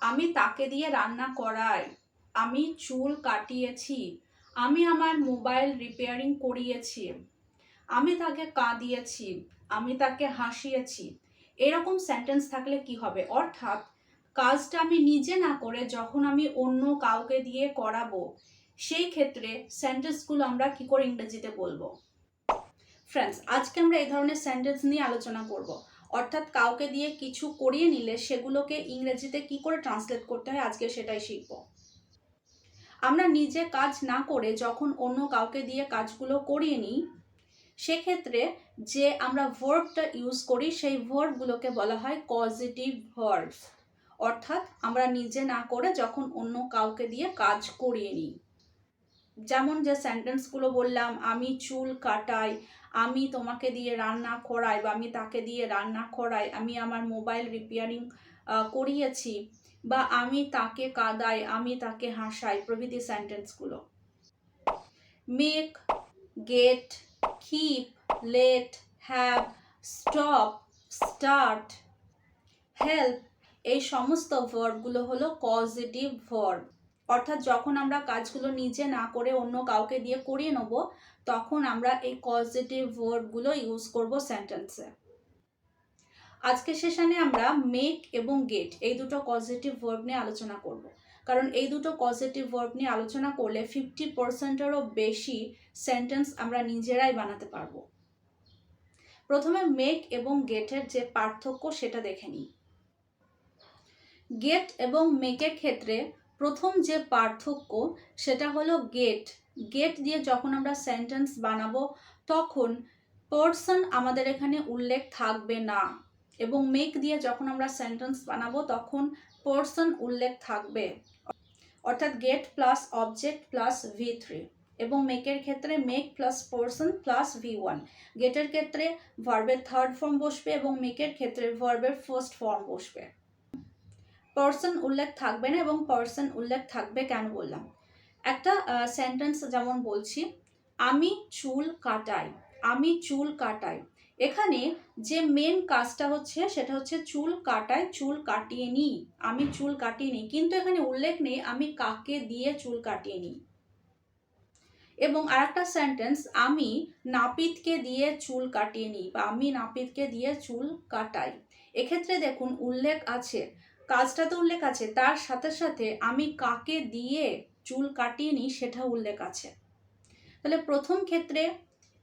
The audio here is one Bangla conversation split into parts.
আমি তাকে দিয়ে রান্না করাই। আমি চুল কাটিয়েছি। আমি আমার মোবাইল রিপেয়ারিং করিয়েছি। আমি তাকে কাঁদিয়েছি। আমি তাকে হাসিয়েছি। এরকম সেন্টেন্স থাকলে কি হবে? অর্থাৎ কাজটা আমি নিজে না করে যখন আমি অন্য কাউকে দিয়ে করাবো, সেই ক্ষেত্রে সেন্টেন্সগুলো আমরা কি করে ইংরেজিতে বলব? ফ্রেন্ডস আজকে আমরা এই ধরনের সেন্টেন্স নিয়ে আলোচনা করব। অর্থাৎ কাউকে দিয়ে কিছু করিয়ে নিলে সেগুলোকে ইংরেজিতে কি করে ট্রান্সলেট করতে হয়, আজকে সেটাই শিখব। আমরা নিজে কাজ না করে যখন অন্য কাউকে দিয়ে কাজগুলো করিয়ে নিই, সেক্ষেত্রে যে আমরা ভার্বটা ইউজ করি, সেই ভার্বগুলোকে বলা হয় পজিটিভ ভার্ব অর্থাৎ আমরা নিজে না করে যখন অন্য কাউকে দিয়ে কাজ করিয়ে নিই। যেমন যে সেন্টেন্সগুলো বললাম, আমি চুল কাটাই, আমি তোমাকে দিয়ে রান্না করাই বা আমি তাকে দিয়ে রান্না করাই, আমি আমার মোবাইল রিপেয়ারিং করিয়েছি বা আমি তাকে কাদাই, আমি তাকে হাসাই। প্রভৃতি সেন্টেন্সগুলো make get keep let have stop start help এই সমস্ত ভার্বগুলো হলো পজিটিভ ভার্ব অর্থাৎ যখন আমরা কাজগুলো নিজে না করে অন্য কাউকে দিয়ে করিয়ে নেব, তখন আমরা এই পজিটিভ ভার্বগুলো ইউজ করব সেন্টেন্সে আজকে সেশনে আমরা মেক এবং গেট এই দুটো পজিটিভ ভার্ব নিয়ে আলোচনা করব। কারণ এই দুটো পজিটিভ ভার্ব নিয়ে আলোচনা করলে ফিফটি পার্সেন্টেরও বেশি সেন্টেন্স আমরা নিজেরাই বানাতে পারব। প্রথমে মেক এবং গেটের যে পার্থক্য সেটা দেখে নিই। গেট এবং মেকের ক্ষেত্রে প্রথম যে পার্থক্য সেটা হলো গেট গেট দিয়ে যখন আমরা সেন্টেন্স বানাবো, তখন পার্সন আমাদের এখানে উল্লেখ থাকবে না। এবং মেক দিয়ে যখন আমরা সেন্টেন্স বানাবো, তখন পার্সন উল্লেখ থাকবে। অর্থাৎ get plus object plus V three এবং মেকের ক্ষেত্রে make plus person plus V one গেটের ক্ষেত্রে ভার্বের থার্ড ফর্ম বসবে এবং মেকের ক্ষেত্রে ভার্বের ফার্স্ট ফর্ম বসবে। পার্সন উল্লেখ থাকবে না এবং পার্সন উল্লেখ থাকবে কেন বললাম। একটা সেন্টেন্স যেমন বলছি, আমি চুল কাটাই, আমি চুল কাটাই। এখানে যে মেন কাজটা হচ্ছে, সেটা হচ্ছে চুল কাটাই, চুল কাটিয়ে নিই, আমি চুল কাটিয়ে নিই। কিন্তু এখানে উল্লেখ নেই, আমি কাকে দিয়ে চুল কাটিয়ে নিই? এবং আরেকটা সেন্টেন্স আমি নাপিতকে দিয়ে চুল কাটিয়ে নিই বা আমি নাপিতকে দিয়ে চুল কাটাই। এক্ষেত্রে দেখুন, উল্লেখ আছে কাজটা তো উল্লেখ আছে, তার সাথে সাথে আমি কাকে দিয়ে চুল কাটিয়ে নিই সেটা উল্লেখ আছে। তাহলে প্রথম ক্ষেত্রে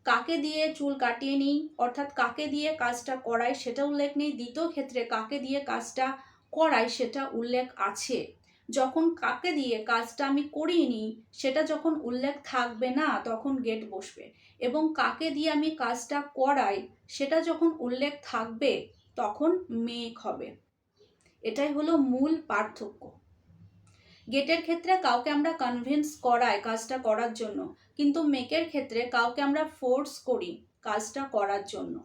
কাকে দিয়ে চুল কাটিয়ে নিই, অর্থাৎ কাকে দিয়ে কাজটা করাই সেটা উল্লেখ নেই। দ্বিতীয় ক্ষেত্রে কাকে দিয়ে কাজটা করাই সেটা উল্লেখ আছে। যখন কাকে দিয়ে কাজটা আমি করিয়ে নিই সেটা যখন উল্লেখ থাকবে না, তখন গেট বসবে। এবং কাকে দিয়ে আমি কাজটা করাই সেটা যখন উল্লেখ থাকবে, তখন মেক হবে। এটাই হলো মূল পার্থক্য। গেটের ক্ষেত্রে কাউকে আমরা কনভিন্স করাই কাজটা করার জন্য, কিন্তু মেকের ক্ষেত্রে কাউকে আমরা ফোর্স করি কাজটা করার জন্য।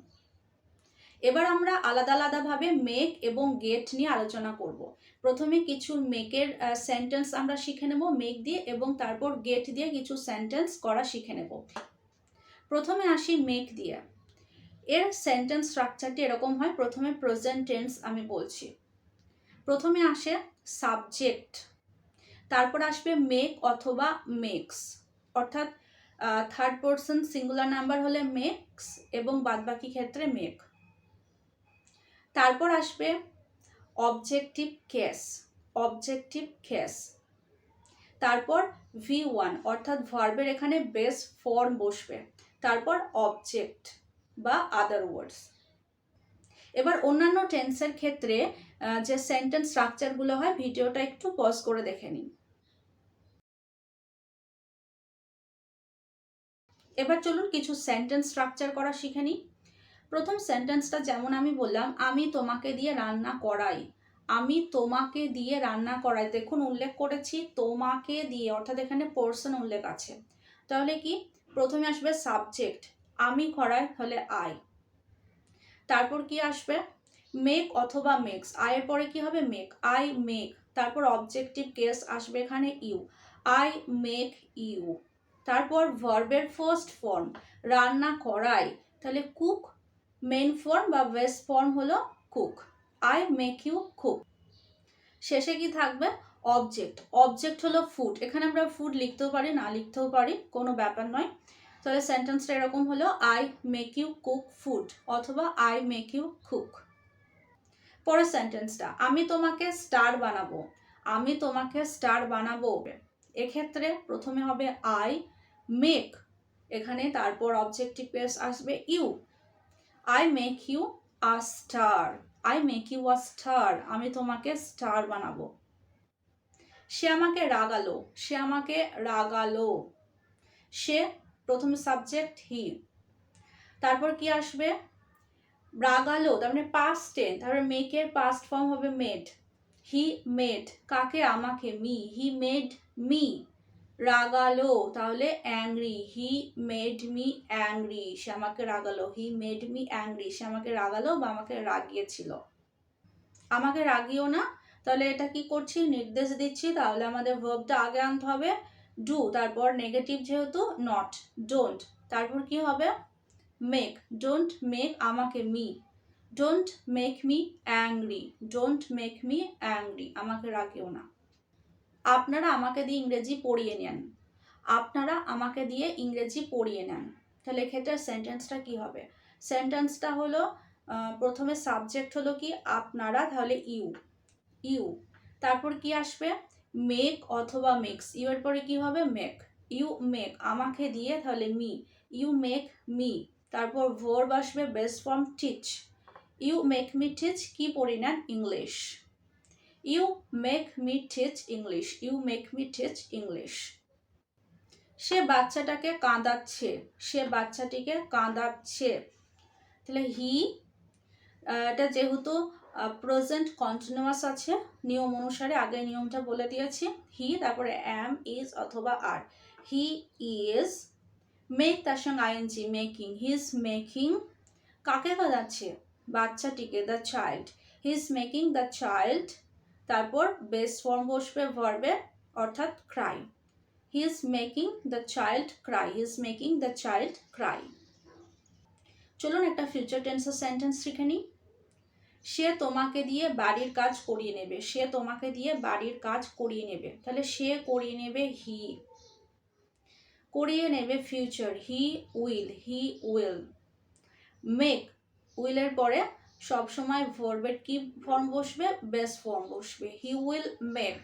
এবার আমরা আলাদা আলাদাভাবে মেক এবং গেট নিয়ে আলোচনা করব। প্রথমে কিছু মেকের সেন্টেন্স আমরা শিখে নেব মেক দিয়ে এবং তারপর গেট দিয়ে কিছু সেন্টেন্স করা শিখে নেব। প্রথমে আসি মেক দিয়ে। এর সেন্টেন্স স্ট্রাকচারটি এরকম হয়, প্রথমে প্রেজেন্ট টেন্স আমি বলছি। প্রথমে আসে সাবজেক্ট তারপর আসবে মেক অথবা মেক্স অর্থাৎ থার্ড পার্সন সিঙ্গুলার নাম্বার হলে মেক্স এবং বাদবাকি ক্ষেত্রে মেক তারপর আসবে অবজেক্টিভ কেস অবজেক্টিভ কেস তারপর ভি ওয়ান অর্থাৎ ভার্বের এখানে বেস ফর্ম বসবে। তারপর অবজেক্ট বা আদার ওয়ার্ডস এবার অন্যান্য টেন্সের ক্ষেত্রে যে সেন্টেন্স স্ট্রাকচারগুলো হয়, ভিডিওটা একটু পজ করে দেখে নিন। এবার চলুন কিছু সেন্টেন্স স্ট্রাকচার করা শিখে নিই। প্রথম সেন্টেন্সটা যেমন আমি বললাম, আমি তোমাকে দিয়ে রান্না করাই। আমি তোমাকে দিয়ে রান্না করাই। দেখুন, উল্লেখ করেছি, তোমাকে দিয়ে। অর্থাৎ এখানে পোর্শন উল্লেখ আছে। তাহলে কি? প্রথমে আসবে সাবজেক্ট আমি করাই তাহলে আই তারপর কি আসবে? মেক অথবা মেক্স আয়ের পরে কি হবে? মেক আই মেক তারপর অবজেক্টিভ কেস আসবে এখানে ইউ আই মেক ইউ তারপর ভার্বের ফার্স্ট ফর্ম রান্না করাই তাহলে কুক মেন ফর্ম বা বেস্ট ফর্ম হলো cook I make you cook শেষে কি থাকবে? অবজেক্ট অবজেক্ট হলো ফুড এখানে আমরা ফুড লিখতেও পারি, না লিখতেও পারি, কোনো ব্যাপার নয়। তাহলে সেন্টেন্সটা এরকম হলো I make you cook food অথবা আই মেক ইউ কুক পরের সেন্টেন্সটা আমি তোমাকে স্টার বানাবো। আমি তোমাকে স্টার বানাবো। এক্ষেত্রে প্রথমে হবে আই মেক এখানে তারপর অবজেক্টিভ পেস আসবে you I make you a star I make you a star আমি তোমাকে স্টার বানাবো। সে আমাকে রাগালো। সে আমাকে রাগালো। সে প্রথম সাবজেক্ট হি তারপর কি আসবে? রাগালো তার মানে পাস্ট টেন তারপরে মেকের পাস্ট ফর্ম হবে মেড হি মেড কাকে? আমাকে মি হি মেড মি রাগালো, তাহলে angry he made me angry সে আমাকে রাগালো। হি মেড মি অ্যাংরি সে আমাকে রাগালো বা আমাকে রাগিয়েছিল। আমাকে রাগিও না, তাহলে এটা কি করছি? নির্দেশ দিচ্ছি, তাহলে আমাদের ভার্বটা আগে আনতে হবে। ডু তারপর নেগেটিভ যেহেতু নট ডোন্ট তারপর কি হবে? মেক ডোন্ট মেক আমাকে me don't make me angry don't make me angry আমাকে রাগিও না। আপনারা আমাকে দিয়ে ইংরেজি পড়িয়ে নেন, আপনারা আমাকে দিয়ে ইংরেজি পড়িয়ে নেন। তাহলে এক্ষেত্রে সেন্টেন্সটা কি হবে? সেন্টেন্সটা হলো প্রথমে সাবজেক্ট হলো কি? আপনারা, তাহলে ইউ ইউ তারপর কি আসবে? মেক অথবা মেক্স ইউ এর পরে কি হবে? মেক ইউ মেক আমাকে দিয়ে তাহলে মি ইউ মেক মি তারপর ভোর আসবে best form teach you make me teach কি পড়ি নেন English you make me teach English you make me teach English সে বাচ্চাটাকে কাঁদাচ্ছে, সে বাচ্চাটিকে কাঁদাচ্ছে, তাহলে হি এটা যেহেতু প্রেজেন্ট কন্টিনিউয়াস আছে, নিয়ম অনুসারে আগে নিয়মটা বলে দিয়েছি। হি তারপরে অ্যাম ইজ অথবা আর হি ইজ মেক তার সঙ্গে ING making he is making কাকে কাঁদাচ্ছে বাচ্চাটিকে the child he is making the child তারপর বেস ফর্ম বসবে ভার্বে অর্থাৎ cry he is making the child cry he is making the child cry চলুন একটা ফিউচার টেন্সের সেন্টেন্স শিখে নিই। সে তোমাকে দিয়ে বাড়ির কাজ করিয়ে নেবে, সে তোমাকে দিয়ে বাড়ির কাজ করিয়ে নেবে। তাহলে সে করিয়ে নেবে হি করিয়ে নেবে future he will he will make উইলের পরে সবসময় ভরবের কি ফর্ম বসবে? বেস্ট ফর্ম বসবে। হি উইল মেক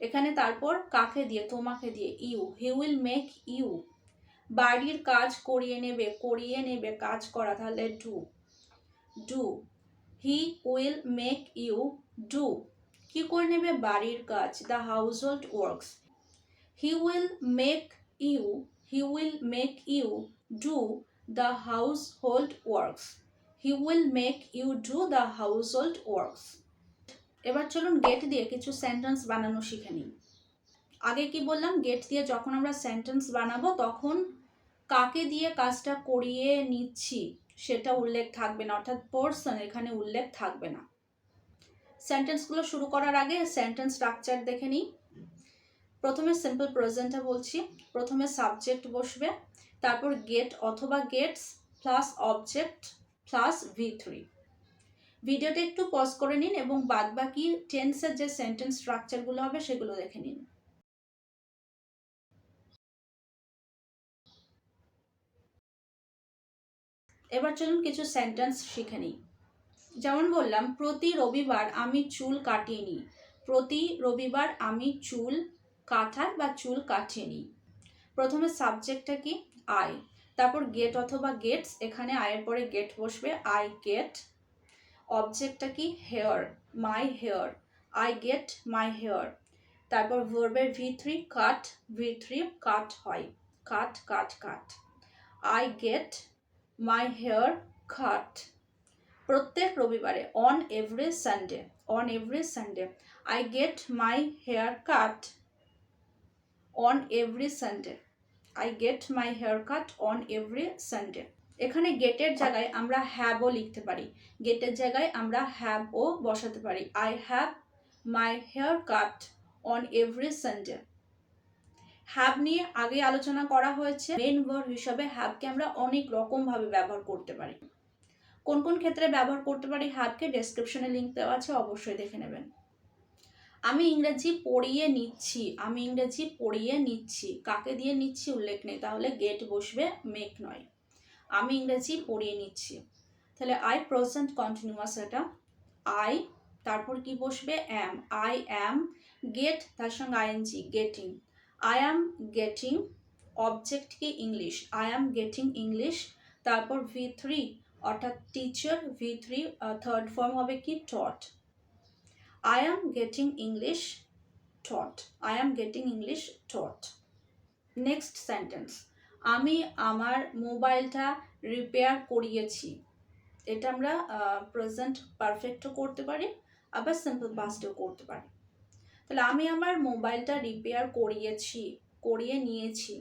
এখানে তারপর কাকে দিয়ে? তোমাকে দিয়ে you he will make you বাড়ির কাজ করিয়ে নেবে করিয়ে নেবে, কাজ করা, তাহলে do do he will make you do কি করে নেবে? বাড়ির কাজ the household works he will make you he will make you do the household works he will make you do the household works এবার চলুন গেট দিয়ে কিছু সেন্টেন্স বানানো শিখে নিই। আগে কি বললাম? গেট দিয়ে যখন আমরা সেন্টেন্স বানাবো, তখন কাকে দিয়ে কাজটা করিয়ে নিচ্ছি? সেটা উল্লেখ থাকবে না, অর্থাৎ পার্সন এখানে উল্লেখ থাকবে না। সেন্টেন্সগুলো শুরু করার আগে সেন্টেন্স স্ট্রাকচার দেখে নিই। প্রথমে সিম্পল প্রেজেন্টটা বলছি, প্রথমে সাবজেক্ট বসবে, তারপর গেট অথবা gets plus object plus V three ভিডিওটা একটু পজ করে নিন এবং বাদবাকি টেন্সের যে সেন্টেন্স স্ট্রাকচারগুলো হবে সেগুলো দেখে নিন। এবার চলুন কিছু সেন্টেন্স শিখে নিই। যেমন বললাম, প্রতি রবিবার আমি চুল কাটিয়ে নিই। প্রতি রবিবার আমি চুল কাটাই বা চুল কাটিয়ে নিই। প্রথমে সাবজেক্টটা কি? আই তারপর গেট অথবা গেটস এখানে আয়ের পরে গেট বসবে। আই গেট অবজেক্টটা কি? Hair my hair I get my hair তারপর ভার্বের V three cut V three cut হয়। Cut cut cut I get my hair cut প্রত্যেক রবিবারে on every Sunday on every Sunday I get my hair cut on every Sunday I get my hair cut on every Sunday এখানে গেটের জায়গায় আমরা হ্যাবও লিখতে পারি। গেটের জায়গায় আমরা হ্যাবও বসাতে পারি। I have my hair cut on every Sunday have নিয়ে আগে আলোচনা করা হয়েছে। মেন ভার্ব হিসাবে হ্যাবকে আমরা অনেক রকমভাবে ব্যবহার করতে পারি। কোন কোন ক্ষেত্রে ব্যবহার করতে পারি হ্যাবকে ডেসক্রিপশনে লিঙ্ক দেওয়া আছে অবশ্যই দেখে নেবেন। আমি ইংরেজি পড়িয়ে নিচ্ছি, আমি ইংরেজি পড়িয়ে নিচ্ছি, কাকে দিয়ে নিচ্ছি উল্লেখ নেই, তাহলে গেট বসবে মেক নয়। আমি ইংরেজি পড়িয়ে নিচ্ছি। তাহলে আই প্রেজেন্ট কন্টিনিউয়াস এটা। আই তারপর কি বসবে? অ্যাম আই অ্যাম গেট তার সঙ্গে ING getting I am getting object কি English I am getting English তারপর ভি থ্রি অর্থাৎ teacher V three third form হবে কি? Taught I am getting English taught I am getting English taught next sentence আমি আমার মোবাইলটা রিপেয়ার করিয়েছি। এটা আমরা প্রেজেন্ট পারফেক্টও করতে পারি, আবার সিম্পল পাস্টেও করতে পারি। তাহলে আমি আমার মোবাইলটা রিপেয়ার করিয়েছি, করিয়ে নিয়েছি।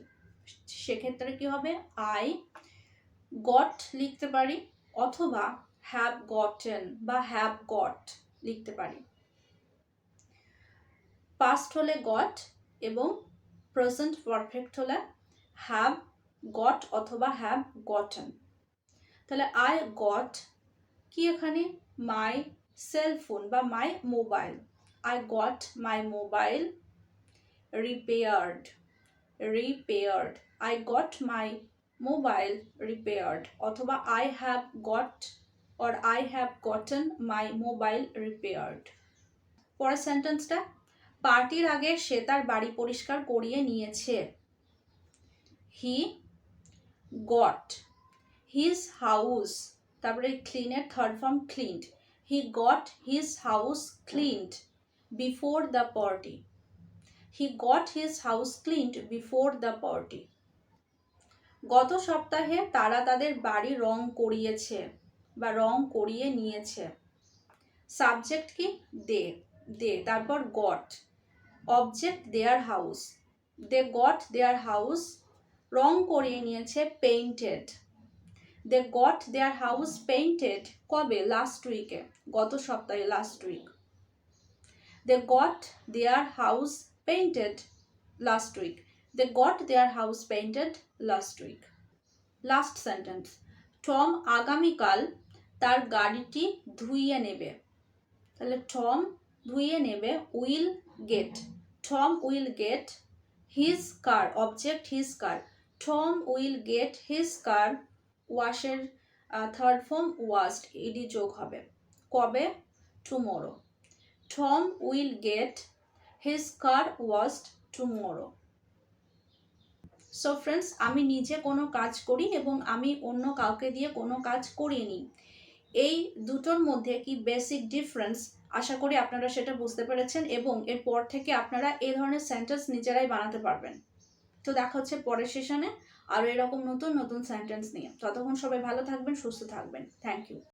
সেক্ষেত্রে কি হবে? আই গট লিখতে পারি অথবা হ্যাভ গটেন বা হ্যাভ গট লিখতে পারি। পাস্ট হলে গট এবং প্রেজেন্ট পারফেক্ট হলে হ্যাভ গট অথবা হ্যাভ গটেন তাহলে আই গট কি এখানে? মাই সেল ফোন বা my mobile I got my mobile repaired repaired I got my mobile repaired অথবা I have got or I have gotten my mobile repaired পরের সেন্টেন্সটা পার্টির আগে সে তার বাড়ি পরিষ্কার করিয়ে নিয়েছে। হি গট হিজ হাউস তারপরে ক্লিনের third form cleaned he got his house cleaned before the party he got his house cleaned before the party গত সপ্তাহে তারা তাদের বাড়ি রং করিয়েছে বা রং করিয়ে নিয়েছে। সাবজেক্ট কি? দে দে তারপর got object their house they got their house রং করিয়ে নিয়েছে painted they got their house painted কবে? লাস্ট উইকে গত সপ্তাহে last week they got their house painted last week they got their house painted last week last sentence Tom আগামীকাল তার গাড়িটি ধুইয়ে নেবে। তাহলে টম ধুইয়ে নেবে will get. Tom will get his car object his car Tom will get his car ওয়াশের থার্ড ফর্ম ওয়াস্ট ইডি যোগ হবে। কবে? Tomorrow Tom will get his car washed tomorrow so friends আমি নিজে কোনো কাজ করি এবং আমি অন্য কাউকে দিয়ে কোনো কাজ করিয়ে নিই এই দুটোর মধ্যে কি বেসিক ডিফারেন্স আশা করি আপনারা সেটা বুঝতে পেরেছেন এবং এরপর থেকে আপনারা এই ধরনের সেন্টেন্স নিজেরাই বানাতে পারবেন। তো দেখা হচ্ছে পরের সেশনে আরও এরকম নতুন নতুন সেন্টেন্স নিয়ে। ততক্ষণ সবাই ভালো থাকবেন, সুস্থ থাকবেন। Thank you